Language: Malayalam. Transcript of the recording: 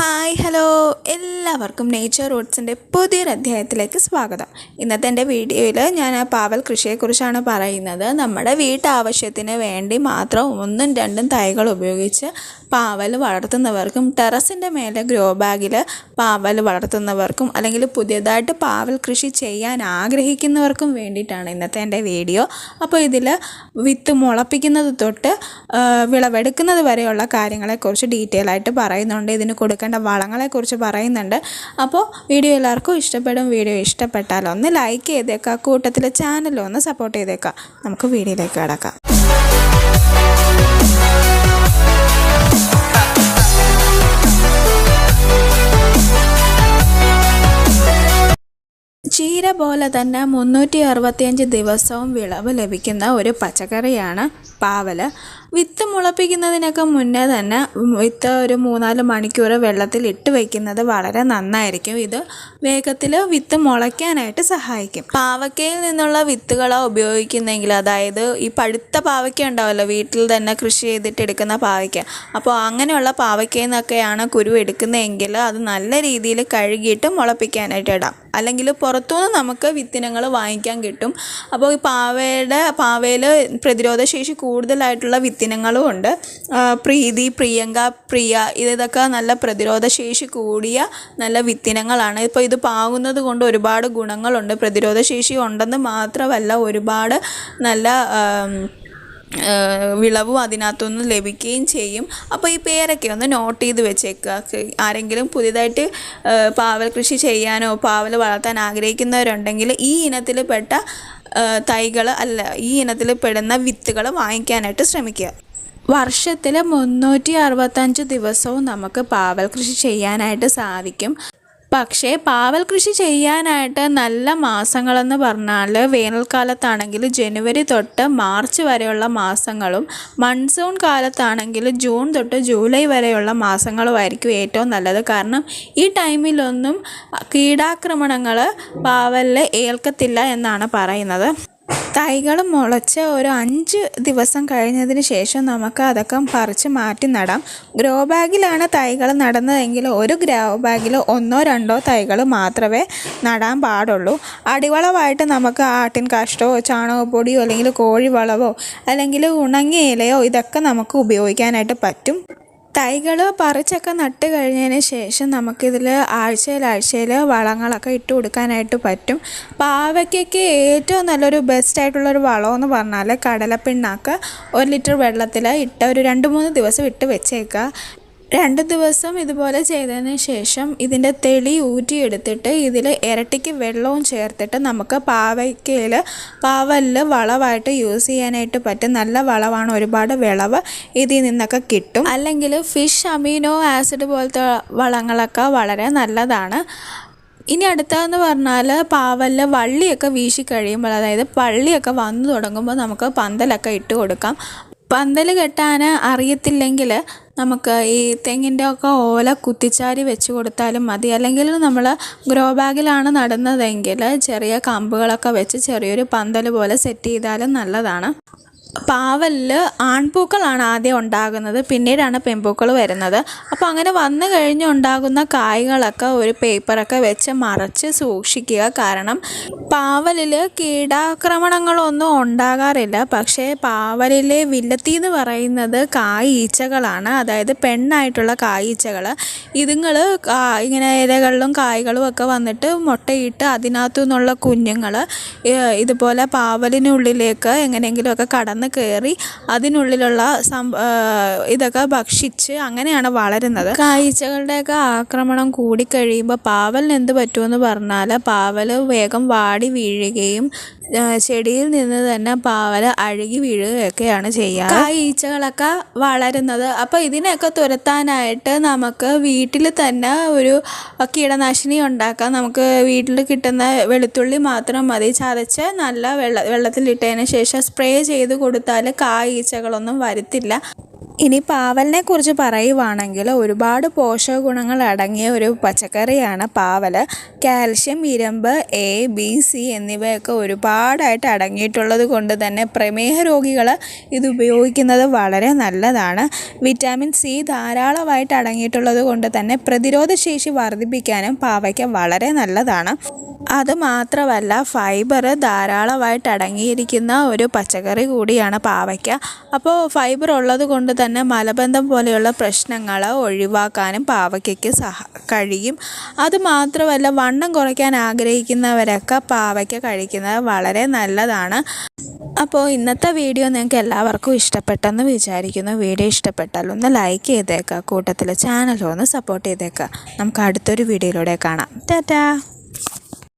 Hi hello. എല്ലാവർക്കും നേച്ചർ റൂട്ട്സിന്റെ പുതിയൊരു അധ്യായത്തിലേക്ക് സ്വാഗതം. ഇന്നത്തെ എന്റെ വീഡിയോയിൽ ഞാൻ ആ പാവൽ കൃഷിയെക്കുറിച്ചാണ് പറയുന്നത്. നമ്മുടെ വീട്ടാവശ്യത്തിന് വേണ്ടി മാത്രം ഒന്നും രണ്ടും തൈകൾ ഉപയോഗിച്ച് പാവൽ വളർത്തുന്നവർക്കും ടെറസിന്റെ മേലെ ഗ്രോ ബാഗിൽ പാവൽ വളർത്തുന്നവർക്കും അല്ലെങ്കിൽ പുതിയതായിട്ട് പാവൽ കൃഷി ചെയ്യാൻ ആഗ്രഹിക്കുന്നവർക്കും വേണ്ടിയിട്ടാണ് ഇന്നത്തെ എന്റെ വീഡിയോ. അപ്പോൾ ഇതിൽ വിത്ത് മുളപ്പിക്കുന്നത് തൊട്ട് വിളവെടുക്കുന്നത് വരെയുള്ള കാര്യങ്ങളെക്കുറിച്ച് ഡീറ്റെയിൽ ആയിട്ട് പറയുന്നുണ്ട്. ഇതിന് കൊടുക്കേണ്ട വളങ്ങളെക്കുറിച്ച് പറയുന്നുണ്ട്. അപ്പോൾ വീഡിയോ എല്ലാവർക്കും ഇഷ്ടപ്പെടും. വീഡിയോ ഇഷ്ടപ്പെട്ടാൽ ഒന്ന് ലൈക്ക് ചെയ്തേക്കാം കൂട്ടത്തിൽ ചാനലും ഒന്ന് സപ്പോർട്ട് ചെയ്തേക്കാം നമുക്ക് വീഡിയോയിലേക്ക് കിടക്കാം. ചീര പോലെ തന്നെ മുന്നൂറ്റി അറുപത്തിയഞ്ച് ദിവസവും വിളവ് ലഭിക്കുന്ന ഒരു പച്ചക്കറിയാണ് പാവൽ വിത്ത് മുളപ്പിക്കുന്നതിനൊക്കെ മുന്നേ തന്നെ വിത്ത് ഒരു മൂന്നാൽ മണിക്കൂർ വെള്ളത്തിൽ ഇട്ട് വയ്ക്കുന്നത് വളരെ നന്നായിരിക്കും. ഇത് വേഗത്തിൽ വിത്ത് മുളയ്ക്കാനായിട്ട് സഹായിക്കും. പാവയ്ക്കയിൽ നിന്നുള്ള വിത്തുകളോ ഉപയോഗിക്കുന്നെങ്കിൽ അതായത് ഈ പഴുത്ത പാവയ്ക്ക ഉണ്ടാവല്ലോ വീട്ടിൽ തന്നെ കൃഷി ചെയ്തിട്ട് എടുക്കുന്ന പാവയ്ക്ക. അപ്പോൾ അങ്ങനെയുള്ള പാവയ്ക്കയിൽ നിന്നൊക്കെയാണ് കുരു എടുക്കുന്നതെങ്കിൽ അത് നല്ല രീതിയിൽ കഴുകിയിട്ട് മുളപ്പിക്കാനായിട്ട് ഇടാം. അല്ലെങ്കിൽ പുറത്തുനിന്ന് നമുക്ക് വിത്തിനങ്ങൾ വാങ്ങിക്കാൻ കിട്ടും. അപ്പോൾ ഈ പാവയുടെ പാവയിൽ പ്രതിരോധശേഷി കൂടുതലായിട്ടുള്ള വിത്തിനങ്ങളും ഉണ്ട്. പ്രീതി പ്രിയങ്ക പ്രിയ ഇതൊക്കെ നല്ല പ്രതിരോധശേഷി കൂടിയ നല്ല വിത്തിനങ്ങളാണ്. ഇപ്പോൾ ഇത് പാകുന്നത് കൊണ്ട് ഒരുപാട് ഗുണങ്ങളുണ്ട്. പ്രതിരോധശേഷി ഉണ്ടെന്ന് മാത്രമല്ല ഒരുപാട് നല്ല വിളവും അതിനകത്തുനിന്ന് ലഭിക്കുകയും ചെയ്യും. അപ്പോൾ ഈ പേരൊക്കെ ഒന്ന് നോട്ട് ചെയ്ത് വെച്ചേക്കുക. ആരെങ്കിലും പുതിയതായിട്ട് പാവൽ കൃഷി ചെയ്യാനോ പാവൽ വളർത്താൻ ആഗ്രഹിക്കുന്നവരുണ്ടെങ്കിൽ ഈ ഇനത്തിൽ പെട്ട തൈകൾ അല്ല ഈ ഇനത്തിൽ പെടുന്ന വിത്തുകൾ വാങ്ങിക്കാനായിട്ട് ശ്രമിക്കുക. വർഷത്തിൽ മുന്നൂറ്റി അറുപത്തഞ്ച് ദിവസവും നമുക്ക് പാവൽ കൃഷി ചെയ്യാനായിട്ട് സാധിക്കും. പക്ഷേ പാവൽ കൃഷി ചെയ്യാനായിട്ട് നല്ല മാസങ്ങളെന്ന് പറഞ്ഞാൽ വേനൽക്കാലത്താണെങ്കിൽ ജനുവരി തൊട്ട് മാർച്ച് വരെയുള്ള മാസങ്ങളും മൺസൂൺ കാലത്താണെങ്കിൽ ജൂൺ തൊട്ട് ജൂലൈ വരെയുള്ള മാസങ്ങളുമായിരിക്കും ഏറ്റവും നല്ലത്. കാരണം ഈ ടൈമിലൊന്നും കീടാക്രമണങ്ങൾ പാവലിൽ ഏൽക്കത്തില്ല എന്നാണ് പറയുന്നത്. തൈകൾ മുളച്ച് ഒരു അഞ്ച് ദിവസം കഴിഞ്ഞതിന് ശേഷം നമുക്ക് അതൊക്കെ പറിച്ച് മാറ്റി നടാം. ഗ്രോ ബാഗിലാണ് തൈകൾ നടുന്നതെങ്കിൽ ഒരു ഗ്രോ ബാഗിൽ ഒന്നോ രണ്ടോ തൈകൾ മാത്രമേ നടാൻ പാടുള്ളൂ. അടിവളമായിട്ട് നമുക്ക് ആട്ടിൻ കാഷ്ടമോ ചാണകപ്പൊടിയോ അല്ലെങ്കിൽ കോഴിവളവോ അല്ലെങ്കിൽ ഉണങ്ങിയ ഇലയോ ഇതൊക്കെ നമുക്ക് ഉപയോഗിക്കാനായിട്ട് പറ്റും. തൈകൾ പറിച്ചൊക്കെ നട്ട് കഴിഞ്ഞതിന് ശേഷം നമുക്കിതിൽ ആഴ്ചയിൽ ആഴ്ചയിൽ വളങ്ങളൊക്കെ ഇട്ട് കൊടുക്കാനായിട്ട് പറ്റും. പാവയ്ക്കൊക്കെ ഏറ്റവും നല്ലൊരു ബെസ്റ്റ് ആയിട്ടുള്ളൊരു വളമെന്ന് പറഞ്ഞാൽ കടലപ്പിണ്ണാക്ക് ഒരു ലിറ്റർ വെള്ളത്തിൽ ഇട്ട് ഒരു രണ്ട് മൂന്ന് ദിവസം ഇട്ട് വെച്ചേക്കുക രണ്ട് ദിവസം ഇതുപോലെ ചെയ്തതിന് ശേഷം ഇതിന്റെ തെളി ഊറ്റിയെടുത്തിട്ട് ഇതിൽ ഇരട്ടിക്ക് വെള്ളവും ചേർത്തിട്ട് നമുക്ക് പാവയ്ക്കയിൽ പാവലിൽ വളമായിട്ട് യൂസ് ചെയ്യാനായിട്ട് പറ്റും. നല്ല വളമാണ്. ഒരുപാട് വിളവ് ഇതിൽ നിന്നൊക്കെ കിട്ടും. അല്ലെങ്കിൽ ഫിഷ് അമീനോ ആസിഡ് പോലത്തെ വളങ്ങളൊക്കെ വളരെ നല്ലതാണ്. ഇനി അടുത്തതെന്ന് പറഞ്ഞാൽ പാവലിൽ വള്ളിയൊക്കെ വീശി കഴിയുമ്പോൾ അതായത് പള്ളിയൊക്കെ വന്നു തുടങ്ങുമ്പോൾ നമുക്ക് പന്തലൊക്കെ ഇട്ട് കൊടുക്കാം. പന്തൽ കെട്ടാൻ അറിയത്തില്ലെങ്കിൽ നമുക്ക് ഈ തെങ്ങിന്റെ ഒക്കെ ഓല കുത്തിച്ചാരി വെച്ച് കൊടുത്താലും മതി. അല്ലെങ്കിൽ നമ്മൾ ഗ്രോ ബാഗിലാണ് നടുന്നതെങ്കിൽ ചെറിയ കമ്പുകളൊക്കെ വെച്ച് ചെറിയൊരു പന്തൽ പോലെ സെറ്റ് ചെയ്താലും നല്ലതാണ്. പാവലിൽ ആൺപൂക്കളാണ് ആദ്യം ഉണ്ടാകുന്നത് പിന്നീടാണ് പെൺപൂക്കൾ വരുന്നത്. അപ്പോൾ അങ്ങനെ വന്നു കഴിഞ്ഞ് ഉണ്ടാകുന്ന കായ്കളൊക്കെ ഒരു പേപ്പറൊക്കെ വെച്ച് മറച്ച് സൂക്ഷിക്കുക. കാരണം പാവലിൽ കീടാക്രമണങ്ങളൊന്നും ഉണ്ടാകാറില്ല. പക്ഷേ പാവലിലെ വില്ലത്തി എന്ന് പറയുന്നത് കായ് ഈച്ചകളാണ് അതായത് പെണ്ണായിട്ടുള്ള കായീച്ചകൾ ഇതുങ്ങൾ ഇങ്ങനെ ഇലകളിലും കായ്കളും ഒക്കെ വന്നിട്ട് മുട്ടയിട്ട് അതിനകത്തു നിന്നുള്ള കുഞ്ഞുങ്ങൾ ഇതുപോലെ പാവലിനുള്ളിലേക്ക് എങ്ങനെയെങ്കിലുമൊക്കെ കടന്ന് കയറി അതിനുള്ളിലുള്ള ഇതൊക്കെ ഭക്ഷിച്ച് അങ്ങനെയാണ് വളരുന്നത്. കാഴ്ചകളുടെയൊക്കെ ആക്രമണം കൂടിക്കഴിയുമ്പോൾ പാവലിന് എന്ത് പറ്റുമെന്ന് പറഞ്ഞാൽ പാവൽ വേഗം വാടി വീഴുകയും ചെടിയിൽ നിന്ന് തന്നെ പാവൽ അഴുകി വീഴുകയൊക്കെയാണ് ചെയ്യുക ഈച്ചകളൊക്കെ വളരുന്നത്. അപ്പോൾ ഇതിനെയൊക്കെ തുരത്താനായിട്ട് നമുക്ക് വീട്ടിൽ തന്നെ ഒരു കീടനാശിനി ഉണ്ടാക്കാം. നമുക്ക് വീട്ടിൽ കിട്ടുന്ന വെളുത്തുള്ളി മാത്രം മതി. ചതച്ച് നല്ല വെള്ള വെള്ളത്തിലിട്ടതിന് ശേഷം സ്പ്രേ ചെയ്ത് കൊടുത്താൽ കായ ഈച്ചകളൊന്നും വരത്തില്ല. ഇനി പാവലിനെ കുറിച്ച് പറയുവാണെങ്കിൽ ഒരുപാട് പോഷക ഗുണങ്ങൾ അടങ്ങിയ ഒരു പച്ചക്കറിയാണ് പാവൽ. കാൽഷ്യം ഇരുമ്പ് എ ബി സി എന്നിവയൊക്കെ ഒരുപാടായിട്ട് അടങ്ങിയിട്ടുള്ളത് കൊണ്ട് തന്നെ പ്രമേഹ രോഗികൾ ഇത് ഉപയോഗിക്കുന്നത് വളരെ നല്ലതാണ്. വിറ്റാമിൻ സി ധാരാളമായിട്ട് അടങ്ങിയിട്ടുള്ളത് കൊണ്ട് തന്നെ പ്രതിരോധ ശേഷി വർദ്ധിപ്പിക്കാനും പാവയ്ക്ക് വളരെ നല്ലതാണ്. അതുമാത്രമല്ല ഫൈബർ ധാരാളമായിട്ട് അടങ്ങിയിരിക്കുന്ന ഒരു പച്ചക്കറി കൂടിയാണ് പാവയ്ക്ക. അപ്പോൾ ഫൈബർ ഉള്ളത് കൊണ്ട് തന്നെ മലബന്ധം പോലെയുള്ള പ്രശ്നങ്ങൾ ഒഴിവാക്കാനും പാവയ്ക്കയ്ക്ക് സഹ കഴിയും. അതുമാത്രമല്ല വണ്ണം കുറയ്ക്കാൻ ആഗ്രഹിക്കുന്നവരൊക്കെ പാവയ്ക്ക കഴിക്കുന്നത് വളരെ നല്ലതാണ്. അപ്പോൾ ഇന്നത്തെ വീഡിയോ നിങ്ങൾക്ക് എല്ലാവർക്കും ഇഷ്ടപ്പെട്ടെന്ന് വിചാരിക്കുന്നു. വീഡിയോ ഇഷ്ടപ്പെട്ടാൽ ഒന്ന് ലൈക്ക് ചെയ്തേക്കുക കൂട്ടത്തിൽ ചാനൽ ഒന്ന് സപ്പോർട്ട് ചെയ്തേക്കുക നമുക്ക് അടുത്തൊരു വീഡിയോയിലൂടെ കാണാം. ടാറ്റാ!